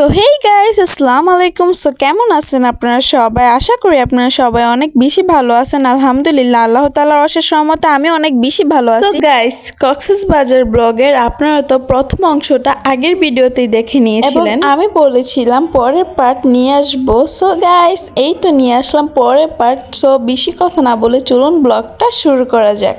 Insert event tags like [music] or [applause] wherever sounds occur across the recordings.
So hey guys আসসালামু আলাইকুম so কেমন আছেন আপনারা সবাই? আশা করি আপনারা সবাই অনেক বেশি ভালো আছেন। আলহামদুলিল্লাহ আল্লাহ তাআলার অশেষ রহমতে আমি অনেক বেশি ভালো আছি। গাইস কক্সেস বাজার ব্লগের আপনারা তো প্রথম অংশটা আগের ভিডিওতেই দেখে নিয়েছিলেন। আমি বলেছিলাম পরের পার্ট নিয়ে আসব। সো গাইস এই তো নিয়ে আসলাম পরের পার্ট সো বেশি কথা না বলে চলুন ব্লগটা শুরু করা যাক।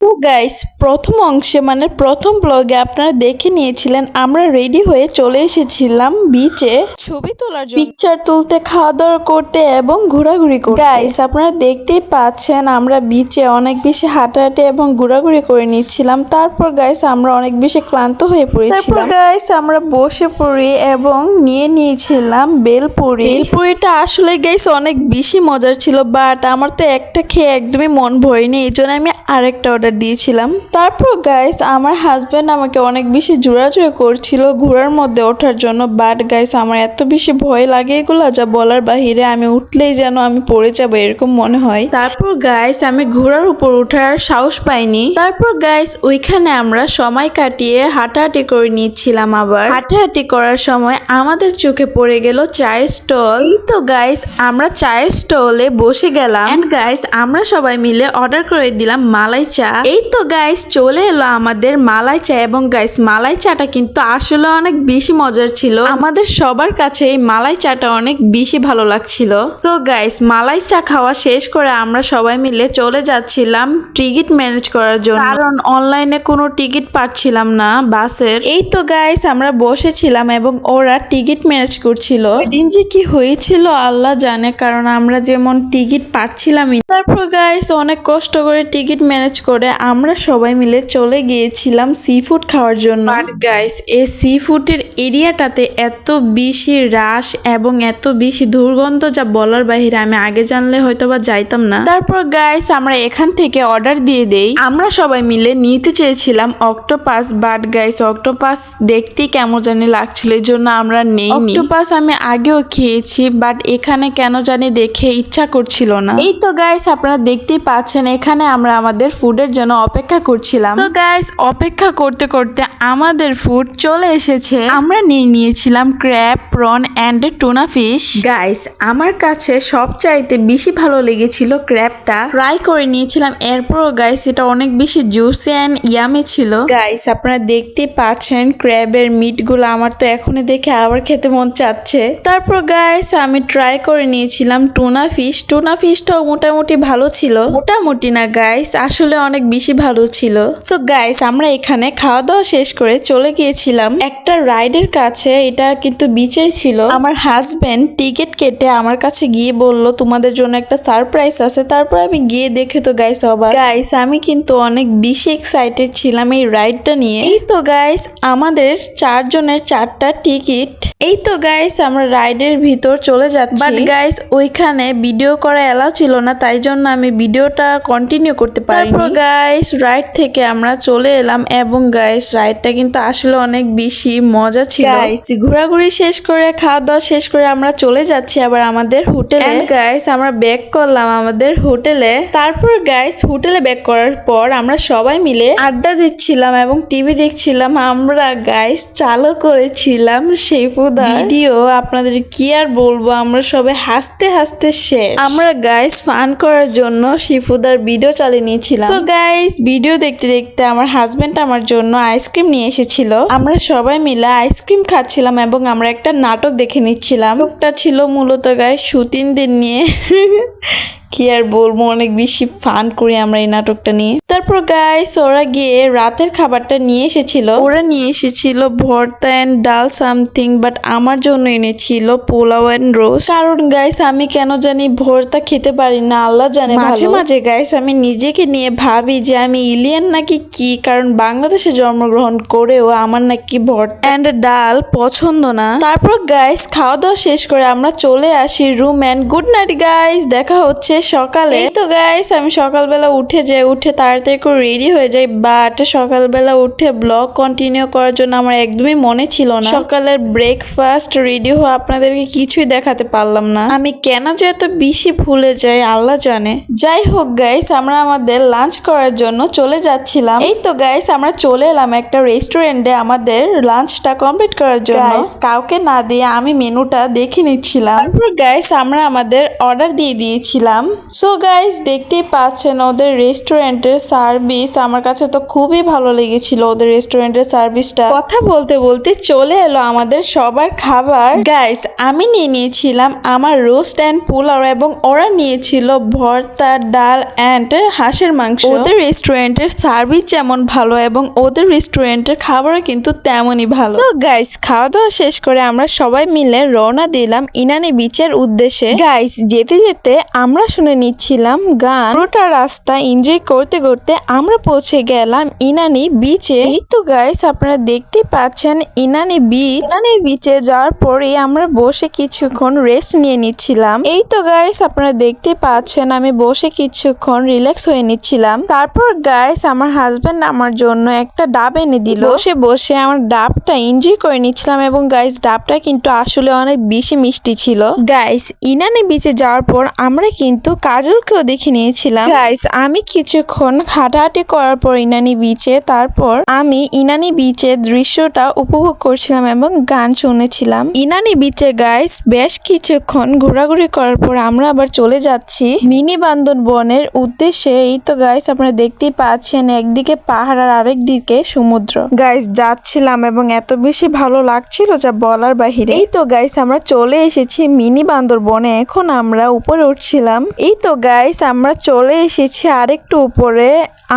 তো গাইস প্রথম অংশে মানে প্রথম ব্লগে আপনারা দেখে নিয়েছিলেন আমরা রেডি হয়ে চলে এসেছিলাম বিচে ছবি তোলার জন্য। পিকচার তুলতে খাওয়া দাওয়া করতে এবং ঘোরাঘুরি করতে। গাইস আপনারা দেখতেই পাচ্ছেন আমরা বিচে অনেক বেশি হাঁটাহাঁটি এবং ঘোরাঘুরি করে নিচ্ছিলাম। তারপর গাইস আমরা অনেক বেশি ক্লান্ত হয়ে পড়েছিলাম। গাইস আমরা বসে পড়ি এবং নিয়ে নিয়েছিলাম বেলপুরি। বেলপুরিটা আসলে গাইস অনেক বেশি মজার ছিল বাট আমার তো একটা খেয়ে একদমই মন ভরেনি এই জন্য আমি আরেকটা অর্ডার দিয়েছিলাম। তারপর গাইস আমার হাজব্যান্ড আমাকে অনেক বেশি জোরাজুরি করছিল ঘোড়ার মধ্যে ওঠার জন্য। বাট গাইস আমার এত বেশি ভয় লাগে এগুলো যা বলার বাহিরে। আমি উঠলেই যেন আমি পড়ে যাব এরকম মনে হয়। তারপর গাইস আমি ঘোড়ার উপর ওঠার সাহস পাইনি। তারপর গাইস ওইখানে আমরা সময় কাটিয়ে হাঁটাহাঁটি করে নিচ্ছিলাম আবার। হাঁটাহাঁটি করার সময় আমাদের চোখে পড়ে গেল চায়ের স্টল। তো গাইস আমরা চায়ের স্টলে বসে গেলাম। গাইস আমরা সবাই মিলে অর্ডার করে দিলাম মালাই চা। এই তো গাইস চলে এলো আমাদের মালাই চা এবং গাইস মালাই চাটা কিন্তু আসলে অনেক বেশি মজার ছিল। আমাদের সবার কাছে এই মালাই চাটা অনেক বেশি ভালো লাগছিল। সো গাইস মালাই চা খাওয়া শেষ করে আমরা সবাই মিলে চলে যাচ্ছিলাম টিকিট ম্যানেজ করার জন্য। কারণ অনলাইনে কোনো টিকিট পাচ্ছিলাম না বাসের। এই তো গাইস আমরা বসেছিলাম এবং ওরা টিকিট ম্যানেজ করছিল। দিন যে কি হয়েছিল আল্লাহ জানে, কারণ আমরা যেমন টিকিট পাচ্ছিলামই তারপর গাইস অনেক কষ্ট করে টিকিট ম্যানেজ করে আমরা সবাই মিলে চলে গিয়েছিলাম সি ফুড খাওয়ার জন্য। বাট গাইস এই সি ফুডের এরিয়াটাতে এত বেশি রাশ এবং এত বেশি দুর্গন্ধ যা বলার বাহিরে আমি আগে জানলে হয়তো বা যাইতাম না। তারপর গাইস আমরা এখান থেকে অর্ডার দিয়ে দেই। আমরা সবাই মিলে নিতে চেয়েছিলাম অক্টোপাস বাট গাইস অক্টোপাস দেখতে কেমন জানি লাগছিল এই জন্য আমরা নেই অক্টোপাস আমি আগেও খেয়েছি বাট এখানে কেন জানি দেখে ইচ্ছা করছিল না। এই তো গাইস আপনারা দেখতেই পাচ্ছেন এখানে আমরা আমাদের ফুডের জন্য অপেক্ষা করছিলাম। তো গাইস অপেক্ষা করতে করতে আমাদের ফুড চলে এসেছে। আমরা নিয়ে নিয়েছিলাম crab prawn and tuna fish guys আমার কাছে সবচাইতে বেশি ভালো লেগেছিল ক্র্যাবটা ফ্রাই করে নিয়েছিলাম এরপরও গাইস এটা অনেক বেশি জুসি অ্যান্ড ইয়ামি ছিল। গাইস আপনারা দেখতে পাচ্ছেন ক্র্যাবের মিটগুলো আমার তো এখনই দেখে আবার খেতে মন চাচ্ছে। তারপর গাইস আমি ট্রাই করে নিয়েছিলাম টুনা ফিশ টুনা ফিশটাও মোটামুটি ভালো ছিল। মোটামুটি না গাইস আসলে অনেক বেশি ভালো ছিল। সো গাইস আমরা এখানে খাওয়া দাওয়া শেষ করে চলে গিয়েছিলাম। একটা রাইডের কাছে, এটা কিন্তু বিচের ছিল। আমার হাজবেন্ড টিকিট কেটে আমার কাছে গিয়ে বলল, তোমাদের জন্য একটা সারপ্রাইজ আছে। তারপর আমি গিয়ে দেখে তো গাইস অবাক। গাইস আমি কিন্তু অনেক বেশি এক্সাইটেড ছিলাম এই রাইডটা নিয়ে। এই তো গাইস আমাদের চারজনের চারটা টিকিট এই তো গাইস আমরা রাইডের ভিতর চলে যাচ্ছি। বাট গাইস ওইখানে ভিডিও করা এলাও ছিল না, তাই জন্য আমি ভিডিওটা কন্টিনিউ করতে পারি গাইস রাইড থেকে আমরা চলে এলাম এবং গাইস রাইডটা কিন্তু আসলে অনেক বেশি মজা ছিল। গাইস ঘোরাঘুরি শেষ করে খাওয়া দাওয়া শেষ করে আমরা চলে যাচ্ছি আবার আমাদের হোটেলে। গাইস আমরা ব্যাক করলাম আমাদের হোটেলে। তারপর গাইস হোটেলে ব্যাক করার পর আমরা সবাই মিলে আড্ডা দিচ্ছিলাম এবং টিভি দেখছিলাম। আমরা গাইস চালু করেছিলাম শেফুদা ভিডিও আপনাদের কি আর বলব আমরা সবাই হাসতে হাসতে শেষ। আমরা গাইস ফান করার জন্য শিফুদার ভিডিও চালিয়ে নিয়েছিলাম। তো গাইস ভিডিও দেখতে দেখতে আমার হাজব্যান্ড আমার জন্য আইসক্রিম নিয়ে এসেছিল। আমরা সবাই মিলে আইসক্রিম খাচ্ছিলাম এবং আমরা একটা নাটক দেখে নিচ্ছিলাম। ছিল মূলত গায়ে সুতিনদের নিয়ে। [laughs] কি আর বলব, অনেক বেশি ফান করি আমরা এই নাটকটা নিয়ে। তারপর গাইস ওরা গিয়ে রাতের খাবারটা নিয়ে এসেছিল। ওরা নিয়ে এসেছিল ভর্তা অ্যান্ড ডাল সামথিং বাট আমার জন্য এনেছিল পোলাও অ্যান্ড রোজ কারণ গাইস আমি কেন জানি ভর্তা খেতে পারি না, আল্লাহ জানে মাঝে মাঝে গাইস আমি নিজেকে নিয়ে ভাবি যে আমি ইলিয়ান নাকি কি, কারণ বাংলাদেশে জন্মগ্রহণ করেও আমার নাকি ভর্তা অ্যান্ড ডাল পছন্দ না। তারপর গাইস খাওয়া দাওয়া শেষ করে আমরা চলে আসি room and good night guys দেখা হচ্ছে সকালে তো গাইস আমি সকালবেলা উঠে যাই উঠে তাড়াতাড়ি করে রেডি হয়ে যাই বাট সকালবেলা উঠে ব্লগ কন্টিনিউ করার জন্য আমার একদমই মনে ছিল না। সকালের ব্রেকফাস্ট রেডি হওয়া আপনাদেরকে কিছুই দেখাতে পারলাম না। আমি কেন যে এত বেশি ভুলে যাই আল্লাহ জানে। যাই হোক গাইস আমরা আমাদের লাঞ্চ করার জন্য চলে যাচ্ছিলাম। এই তো গাইস আমরা চলে এলাম একটা রেস্টুরেন্টে আমাদের লাঞ্চটা কমপ্লিট করার জন্য। কাউকে না দিয়ে আমি মেনুটা দেখে নিচ্ছিলাম। তারপর গাইস আমরা আমাদের অর্ডার দিয়ে দিয়েছিলাম। সো গাইস দেখতেই পাচ্ছেন ওদের রেস্টুরেন্টের সার্ভিস আমার কাছে তো খুবই ভালো লেগেছিল ওদের রেস্টুরেন্টের সার্ভিসটা কথা বলতে বলতে চলে এলো আমাদের সবার খাবার। গাইস আমি নিয়ে নিয়েছিলাম আমার রোস্ট অ্যান্ড পোলাও এবং ওরা নিয়েছিল ভর্তা, ডাল অ্যান্ড হাঁসের মাংস। ওদের রেস্টুরেন্টের সার্ভিস যেমন ভালো এবং ওদের রেস্টুরেন্টের খাবারও কিন্তু তেমনই ভালো। সো গাইস খাওয়া দাওয়া শেষ করে আমরা সবাই মিলে রওনা দিলাম ইনানি বিচের উদ্দেশ্যে। গাইস যেতে যেতে আমরা শুনে নিচ্ছিলাম, গান পুরোটা রাস্তা এনজয় করতে করতে আমরা পৌঁছে গেলাম ইনানি বিচে এই তো গাইস আপনারা দেখতে পাচ্ছেন ইনানি বিচ ইনানি বিচে যাওয়ার পরে আমরা বসে কিছুক্ষণ রেস্ট নিয়ে নিচ্ছিলাম। এই তো গাইস আপনারা দেখতে পাচ্ছেন আমি বসে কিছুক্ষণ রিল্যাক্স হয়ে নিচ্ছিলাম। তারপর গাইস আমার হাজবেন্ড আমার জন্য একটা ডাব এনে দিল। বসে বসে আমার ডাবটা এনজয় করে নিচ্ছিলাম এবং গাইস ডাবটা কিন্তু আসলে অনেক বেশি মিষ্টি ছিল। গাইস ইনানি বিচে যাওয়ার পর আমরা কিন্তু কাজলকেও দেখে নিয়েছিলাম। গাইস আমি কিছুক্ষণ হাঁটাহাঁটি করার পর ইনানি বিচে তারপর আমি ইনানি বিচের দৃশ্যটা উপভোগ করছিলাম এবং গান শুনেছিলাম। ইনানি বিচে গাইস বেশ কিছুক্ষণ ঘোরাঘুরি করার পর আমরা আবার চলে যাচ্ছি মিনি বান্দন বনের উদ্দেশ্যে। এই তো গাইস আপনারা দেখতেই পাচ্ছেন একদিকে পাহাড় আর আরেক দিকে সমুদ্র। গাইস যাচ্ছিলাম এবং এত বেশি ভালো লাগছিল যা বলার বাহিরে। এই তো গাইস আমরা চলে এসেছি মিনি বান্দর বনে। এখন আমরা উপরে উঠছিলাম। এই তো গাইস আমরা চলে এসেছি আরেকটু উপরে।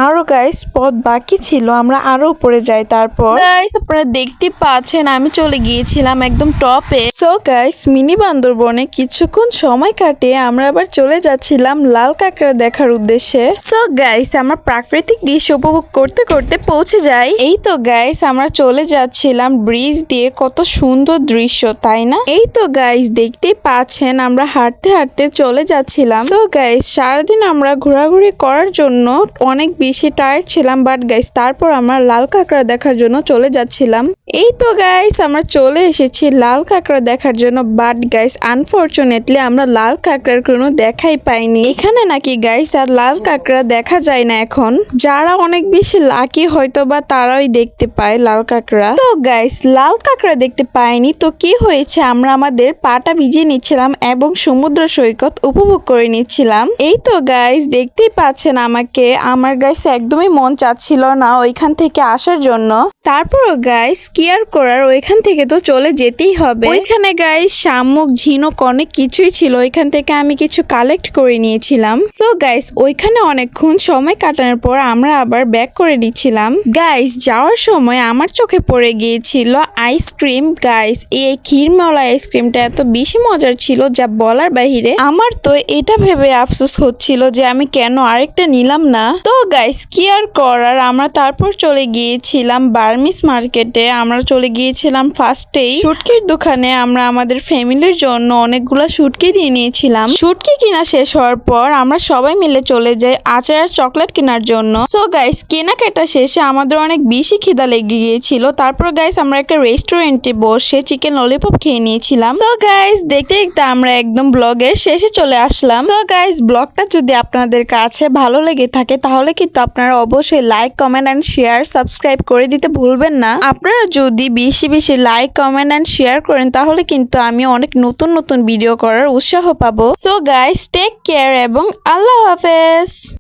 আরও গাইস পথ বাকি ছিল আমরা আরও উপরে যাই তারপর। গাইস আপনারা দেখতে পাচ্ছেন আমি চলে গিয়েছিলাম একদম টপে সো গাইস মিনি বান্দরবনে কিছুক্ষণ সময় কাটিয়ে আমরা আবার চলে যাচ্ছিলাম লাল কাঁকড়া দেখার উদ্দেশ্যে। সো গাইস আমরা প্রাকৃতিক দৃশ্য উপভোগ করতে করতে পৌঁছে যাই। এই তো গাইস আমরা চলে যাচ্ছিলাম ব্রিজ দিয়ে। কত সুন্দর দৃশ্য তাই না? এই তো গাইস দেখতেই পাচ্ছেন আমরা হাঁটতে হাঁটতে চলে যাচ্ছিলাম। সো গাইস সারাদিন আমরা ঘোরাঘুরি করার জন্য অনেক বেশি টায়ার্ড ছিলাম বাট গাইস তারপর আমরা লাল কাঁকড়া দেখার জন্য চলে যাচ্ছিলাম। এই তো গাইস আমরা চলে এসেছি লাল কাঁকড়া দেখার জন্য বাট গাইস আনফরচুনেটলি আমরা লাল কাঁকড়ার কোনো দেখাই পাইনি। এখানে নাকি গাইস আর লাল কাঁকড়া দেখা যায় না এখন। যারা অনেক বেশি লাকি হয়তো বা তারাই দেখতে পায় লাল কাঁকড়া। তো গাইস লাল কাঁকড়া দেখতে পাইনি, তো কি হয়েছে? আমরা আমাদের পাটা ভিজিয়ে নিচ্ছিলাম এবং সমুদ্র সৈকত উপভোগ করে নিচ্ছিলাম। এই তো গাইস দেখতেই পাচ্ছেন আমাকে। আমার গাইস একদমই মন চাচ্ছিল না ওইখান থেকে আসার জন্য। তারপরও গাইস কি আর করার ওইখান থেকে তো চলে যেতেই হবে। ওইখানে গাইস শামুক, ঝিনুক অনেক কিছুই ছিল। ওইখান থেকে আমি কিছু কালেক্ট করে নিয়েছিলাম। সো গাইস ওইখানে অনেকক্ষণ সময় কাটানোর পর আমরা আবার ব্যাক করে নিচ্ছিলাম গাইস যাওয়ার সময় আমার চোখে পড়ে গিয়েছিল আইসক্রিম গাইস এই ক্ষীরমালা আইসক্রিমটা এত বেশি মজার ছিল যা বলার বাহিরে। আমার তো এটা ভেবে আফসোস হচ্ছিল যে আমি কেন আরেকটা নিলাম না। তো গাইস কি আর করার আমরা তারপর চলে গিয়েছিলাম বার্মিস মার্কেটে আমরা চলে গিয়েছিলাম ফার্স্টেই। শুটকির দোকানে আমরা আমাদের ফ্যামিলির জন্য অনেকগুলো শুটকি নিয়ে নিয়েছিলাম। শুটকি কিনা শেষ হওয়ার পর আমরা সবাই মিলে চলে যাই আচার আর চকলেট কেনার জন্য। সো গাইস কেনাকাটা শেষে আমাদের অনেক বেশি খিদা লেগে গিয়েছিল। তারপর গাইস আমরা একটা রেস্টুরেন্টে বসে চিকেন ললিপপ খেয়ে নিয়েছিলাম। সো গাইস দেখতে দেখতে আমরা একদম ব্লগের শেষে চলে আসলাম। সো গাইস ব্লগটা যদি আপনাদের কাছে ভালো লেগে থাকে, তাহলে কিন্তু আপনারা অবশ্যই like comment and share subscribe করে দিতে ভুলবেন না। আপনারা যদি বেশি বেশি লাইক কমেন্ট অ্যান্ড শেয়ার করেন, তাহলে কিন্তু আমি অনেক নতুন নতুন ভিডিও করার উৎসাহ পাবো। সো গাইস টেক কেয়ার এবং আল্লাহ হাফেজ!